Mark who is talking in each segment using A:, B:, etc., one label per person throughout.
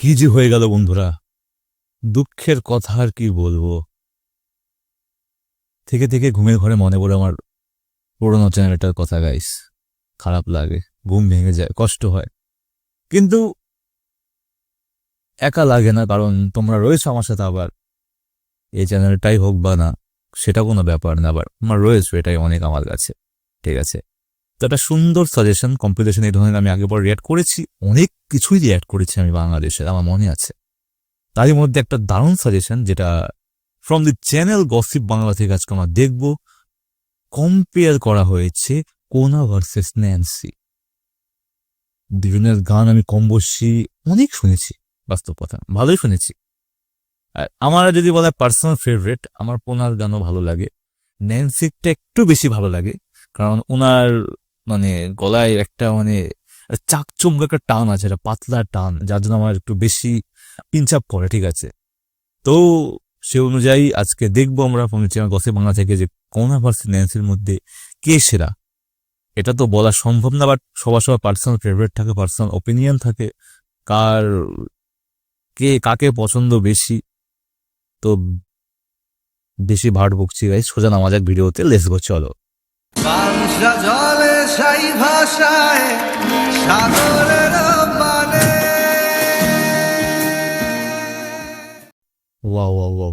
A: কি যে হয়ে গেল বন্ধুরা? দুঃখের কথা আর কি বলব? থেকে থেকে ঘুমের ঘরে মনে পড়ে আমার পুরোনো চ্যানেলটার কথা গাইস খারাপ লাগে, ঘুম ভেঙে যায়, কষ্ট হয়। কিন্তু একা লাগে না, কারণ তোমরা রয়েছো আমার সাথে আবার। এই চ্যানেলটাই হোক বা না, সেটা কোনো ব্যাপার না আবার আমার রয়েছে, এটাই অনেক আমার কাছে, ঠিক আছে? তো একটা সুন্দর সাজেশন কম্পিটিশন এই ধরনের আমি আগে পর রিয়াক্ট করেছি। অনেক কিছুই রিয়াক্ট করেছি আমি বাংলাদেশের আমার মনে আছে। তারই মধ্যে একটা দারুণ সাজেশন যেটা from the channel gossip Bangla থেকে আজকে আমরা দেখব। কম্পেয়ার করা হয়েছে কোনা ভার্সেস ন্যান্সি দুজনের গান আমি কম বসি অনেক শুনেছি বাস্তব কথা, ভালোই শুনেছি। আর আমার যদি বলা পার্সোনাল ফেভারিট আমার পোনার গানও ভালো লাগে। ন্যান্সিকটা একটু বেশি ভালো লাগে, কারণ ওনার মানে গলায় একটা মানে চাকচুম্ব একটা টান আছে, একটা পাতলা টান, যার জন্য আমার একটু বেশি পিনচাপ করে, ঠিক আছে? তো সে অনুযায়ী আজকে দেখব আমরা গসে বাংলা থেকে যে কোনা ভার্সেস ন্যান্সির মধ্যে কে সেরা। এটা তো বলা সম্ভব না বাট সবার সবার পার্সোনাল ফেভারিট থাকে পার্সোনাল ওপিনিয়ন থাকে, কার, কে কাকে পছন্দ বেশি। তো বেশি ভাট বকছি গাই সোজা নামাজ ভিডিওতে লেস গো চলো।
B: সাই ভাষায় সাগরের পানে
A: ওয়াও ওয়াও ওয়াও।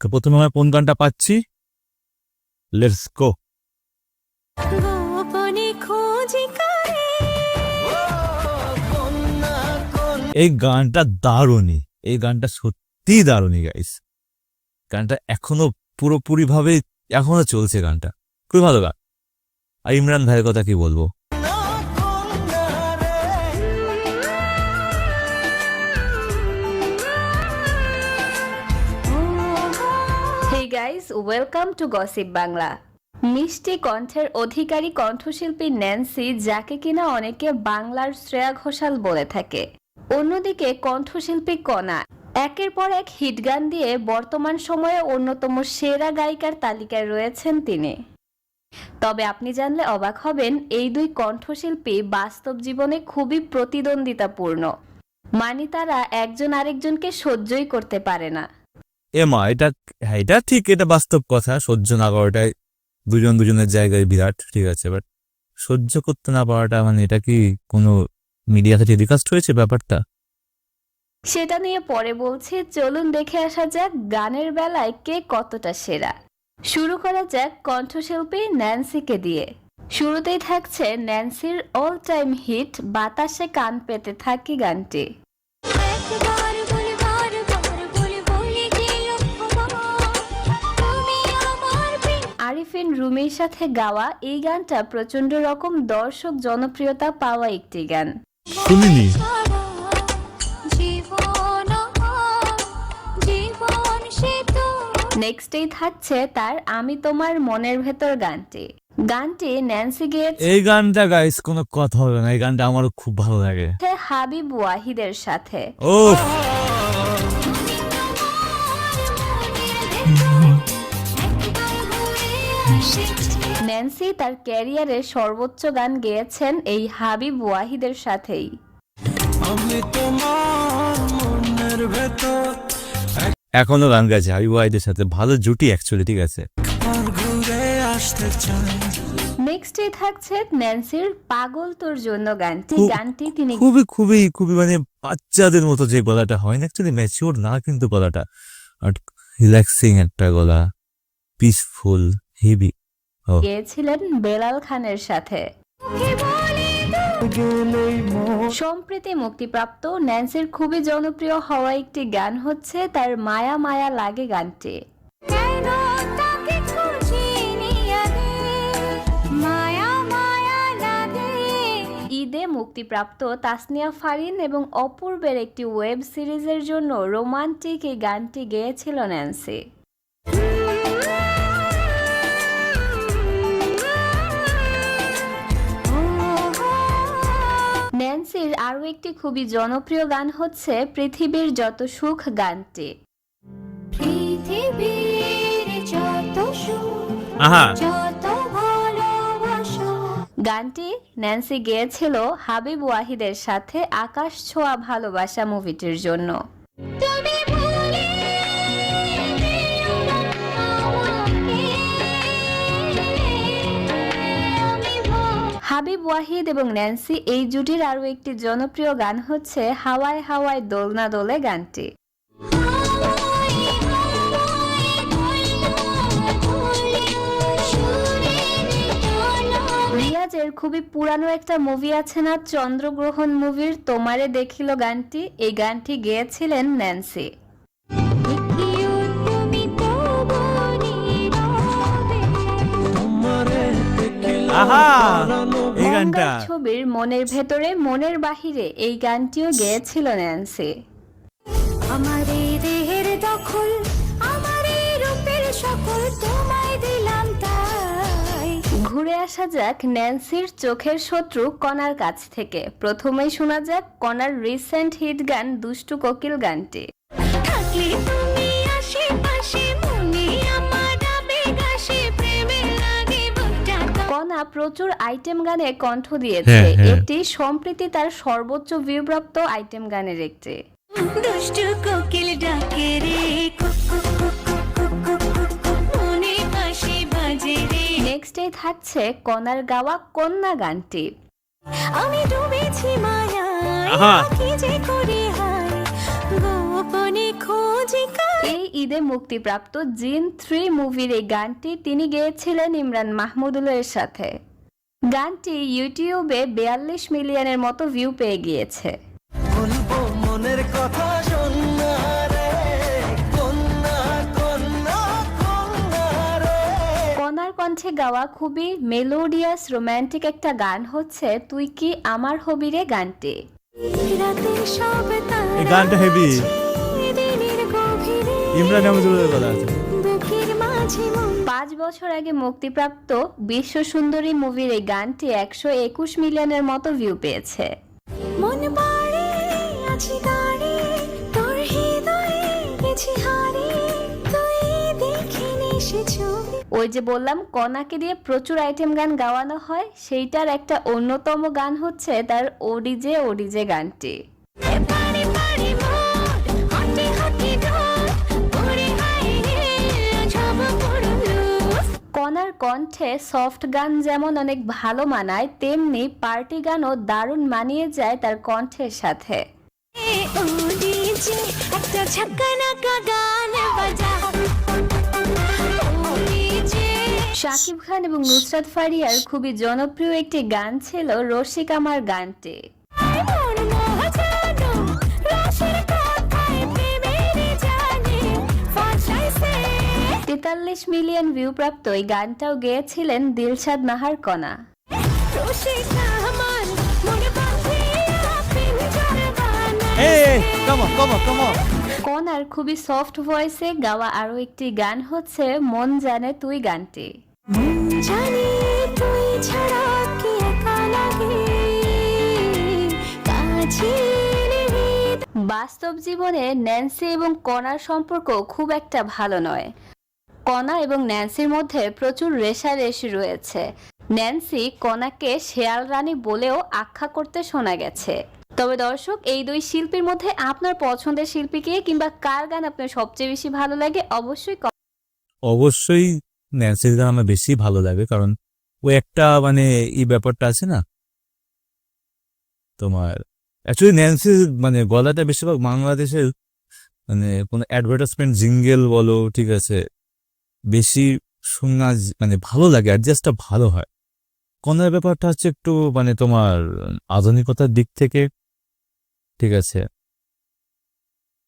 A: প্রথমে আমরা কোন গানটা পাচ্ছি? লেটস গো
C: গোপনে খোঁজি করে।
A: এই গানটা দারুণই। এই গানটা সত্যি দারুণই গাইস গানটা এখনও পুরোপুরি ভাবে এখনও চলছে গানটা। খুবই ভালো গান। আর ইমরান ভাইয়ের কথা কি বলব?
C: Hey welcome to gossip Bangla মিষ্টি কণ্ঠের অধিকারী কণ্ঠশিল্পী ন্যান্সি যাকে কিনা অনেকে বাংলার শ্রেয়া ঘোষাল বলে থাকে। অন্যদিকে কণ্ঠশিল্পী কণা, একের পর এক হিট গান দিয়ে বর্তমান সময়ে অন্যতম সেরা গায়িকার তালিকায় রয়েছেন তিনি। তবে আপনি জানলে অবাক হবেন এই দুই কণ্ঠশিল্পী বাস্তব জীবনে খুবই প্রতিদ্বন্দ্বিতাপূর্ণ। মানে তারা একজন আরেকজনকে সহ্যই করতে পারে না।
A: এমা এটা হ্যাঁ এটা ঠিক এটা বাস্তব কথা। সহ্য না করাটাই দুজন দুজনের জায়গায় বিরাট ঠিক আছে বাট সহ্য করতে না পারাটা মানে এটা কি কোনো মিডিয়াতে টেলিকাস্ট হয়েছে ব্যাপারটা?
C: সেটা নিয়ে পরে বলছি চলুন দেখে আসা যাক গানের বেলায় কে কতটা সেরা। শুরু করা যাক কণ্ঠশিল্পী ন্যান্সিকে দিয়ে। শুরুতেই থাকছে ন্যান্সির অল টাইম হিট বাতাসে কান পেতে থাকি গানটি। আরিফিন রুমির সাথে গাওয়া এই গানটা প্রচণ্ড রকম দর্শক জনপ্রিয়তা পাওয়া একটি গান। নেক্সটেই থাকছে তার আমি তোমার মনের ভেতর গানটি। গানটি ন্যান্সি
A: এই গানটা গাইস কোনো কথা হবে না এই গানটা আমারও খুব ভালো লাগে।
C: হাবিব ওয়াহিদের সাথে।
A: ও
C: ন্যান্সি তার ক্যারিয়ারের সর্বোচ্চ গান গেয়েছেন এই হাবিব ওয়াহিদের সাথেই।
B: আমি তোমার মনের ভেতর
A: এখনও গান গাইছে হাবিব ওয়াহিদের সাথে। ভালো জুটি অ্যাকচুয়ালি ঠিক আছে।
C: নেক্সটে থাকছে ন্যান্সির পাগল তোর জন্য গানটি। গানটি তিনি
A: খুবই খুবই খুবই মানে বাচ্চাদের মতো যে গলাটা হয় না অ্যাকচুয়ালি ম্যাচিওর না কিন্তু গলাটা। আর রিল্যাক্সিং একটা গলা। পিসফুল হেভি
C: গেয়েছিলেন বেলাল খানের সাথে। সম্প্রতি মুক্তিপ্রাপ্ত ন্যান্সির খুবই জনপ্রিয় হওয়া একটি গান হচ্ছে তার মায়া মায়া লাগে গানটি। ঈদে মুক্তিপ্রাপ্ত তাসনিয়া ফারিন এবং অপূর্বের একটি ওয়েব সিরিজের জন্য রোমান্টিক এই গানটি গেয়েছিল ন্যান্সি। ন্যান্সির আরও একটি খুবই জনপ্রিয় গান হচ্ছে পৃথিবীর যত সুখ গানটি।
D: পৃথিবীর যত সুখ
A: আহা।
C: গানটি ন্যান্সি গেয়েছিল হাবিব ওয়াহিদের সাথে আকাশ ছোঁয়া ভালোবাসা মুভিটির জন্য।
D: তুমি
C: হাবিব ওয়াহিদ এবং ন্যান্সি এই জুটির আরও একটি জনপ্রিয় গান হচ্ছে হাওয়ায় হাওয়ায় দোলনা দোলে গানটি। রিয়াজের খুবই পুরানো একটা মুভি আছে না চন্দ্রগ্রহণ মুভির তোমারে দেখিল গানটি এই গানটি গেয়েছিলেন ন্যান্সি।
A: আহা! গানটা?
C: ছবির মনের ভেতরে মনের বাহিরে এই গানটিও গেয়েছিল ন্যান্সি।
D: আমার এই দেহের দখল আমার এই রূপের সকল তোমায় দিলাম তাই।
C: ঘুরে আসা যাক ন্যান্সির চোখের শত্রু কণার কাছ থেকে। প্রথমেই শোনা যাক কণার রিসেন্ট হিট গান দুষ্টু কোকিল গানটি।
D: থাকলে
C: প্রচুর আইটেম গানে কণ্ঠ দিয়েছে
A: হ্যাঁ, হ্যাঁ।
C: এটি সম্প্রতি তার সর্বোচ্চ ভিউপ্রাপ্ত আইটেম গানের একটি
D: দুষ্টু কোকিল ডাকে রে কুক কুক কুক কুক কুক কুক কুক কুক। মনে পাশে বাজে রে
C: নেক্সটেই থাকছে কণার গাওয়া কন্যা গানটি
D: আমি ডুবেছি
A: আহা।
D: কি যে করে হায়
C: এই ঈদে মুক্তিপ্রাপ্ত জিন থ্রি মুভির এই গানটি তিনি গেয়েছিলেন ইমরান মাহমুদুলের সাথে। গানটি ইউটিউবে বিয়াল্লিশ মিলিয়নের মতো ভিউ পেয়ে গিয়েছে।
B: মনের কথা রে রে।
C: কণার কণ্ঠে গাওয়া খুবই মেলোডিয়াস রোমান্টিক একটা গান হচ্ছে তুই কি আমার গানটি।
D: সব তারা
A: এই গানটা হেভি ইমরান কথা আছে।
C: পাঁচ বছর আগে মুক্তিপ্রাপ্ত বিশ্ব সুন্দরী মুভির এই গানটি একশো একুশ মিলিয়নের মতো ভিউ পেয়েছে। ওই যে বললাম, কণাকে দিয়ে প্রচুর আইটেম গান গাওয়ানো হয়, সেইটার একটা অন্যতম গান হচ্ছে তার ওডিজে ওডিজে গানটি। কণ্ঠে সফট গান যেমন অনেক ভালো মানায়, তেমনি পার্টি গানও দারুণ মানিয়ে যায় তার কণ্ঠের সাথে। শাকিব খান এবং নুসরাত ফারিয়ার খুবই জনপ্রিয় একটি গান ছিল রসিক আমার গানটি। তেতাল্লিশ মিলিয়ন ভিউ প্রাপ্ত এই গানটাও গেয়েছিলেন দিলশাদ নাহার কণা। কণার খুবই সফট ভয়েসে গাওয়া আরও একটি গান হচ্ছে মন জানে তুই গানটি।
D: জানি তুই ছাড়া কি একা লাগে?
C: বাস্তব জীবনে ন্যান্সি এবং কণার সম্পর্ক খুব একটা ভালো নয়। কণা এবং ন্যান্সির মধ্যে প্রচুর রেশারেশি রয়েছে। ন্যান্সি কণাকে শেয়াল রানী বলেও আখ্যা করতে শোনা গেছে। তবে দর্শক, এই দুই শিল্পীর মধ্যে আপনার পছন্দের শিল্পীকে কিংবা কার গান আপনার সবচেয়ে বেশি ভালো লাগে, অবশ্যই
A: অবশ্যই ন্যান্সির গান আমার বেশি ভালো লাগে, কারণ ও একটা মানে এই ব্যাপারটা আছে না, তোমার অ্যাকচুয়ালি ন্যান্সির মানে গলাটা বেশিরভাগ বাংলাদেশের মানে কোনো অ্যাডভার্টাইজমেন্ট জিঙ্গেল বলো, ঠিক আছে বেশি শোনা মানে ভালো লাগে অ্যাডজাস্টটা ভালো হয়। কনের ব্যাপারটা হচ্ছে একটু মানে তোমার আধুনিকতার দিক থেকে, ঠিক আছে।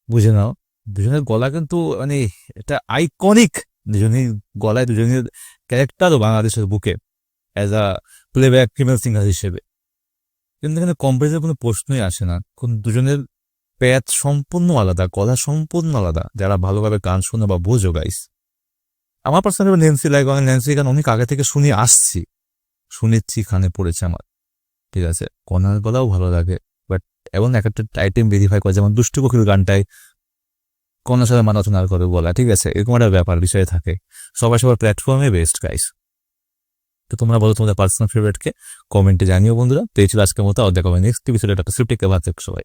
A: বুঝে নাও, দুজনের গলা কিন্তু মানে এটা আইকনিক দুজনেই গলায় দুজনের ক্যারেক্টারও বাংলাদেশের বুকে as a playback female singer হিসেবে। কিন্তু এখানে কম্পারিজনের কোনো প্রশ্নই আসে না, কোন দুজনের প্যাথ সম্পূর্ণ আলাদা, গলা সম্পূর্ণ আলাদা, যারা ভালোভাবে গান শোনে বা বোঝো গাইস আমার পার্সোনালি ন্যান্সি লাগে আমি ন্যান্সি গান অনেক আগে থেকে শুনে আসছি। শুনেছি খানে পড়েছে আমার। ঠিক আছে? কনার গলাও ভালো লাগে বাট এমন এক একটা আইটেম ভেরিফাই করে, যেমন দুষ্টু কোকিল গানটায় কনার সাথে মানাচনা করে বলা, ঠিক আছে? এরকম একটা ব্যাপার, বিষয় থাকে। সবাই সবার প্ল্যাটফর্মে বেস্ট গাইস তো তোমরা বলো তোমাদের পার্সোনাল ফেভারিটকে কমেন্টে জানিও বন্ধুরা। তো এই ছিল আজকের মতো হবে নেক্সট এপিসোডে একটা স্ক্রিপ্টিকে ভাত সবাই।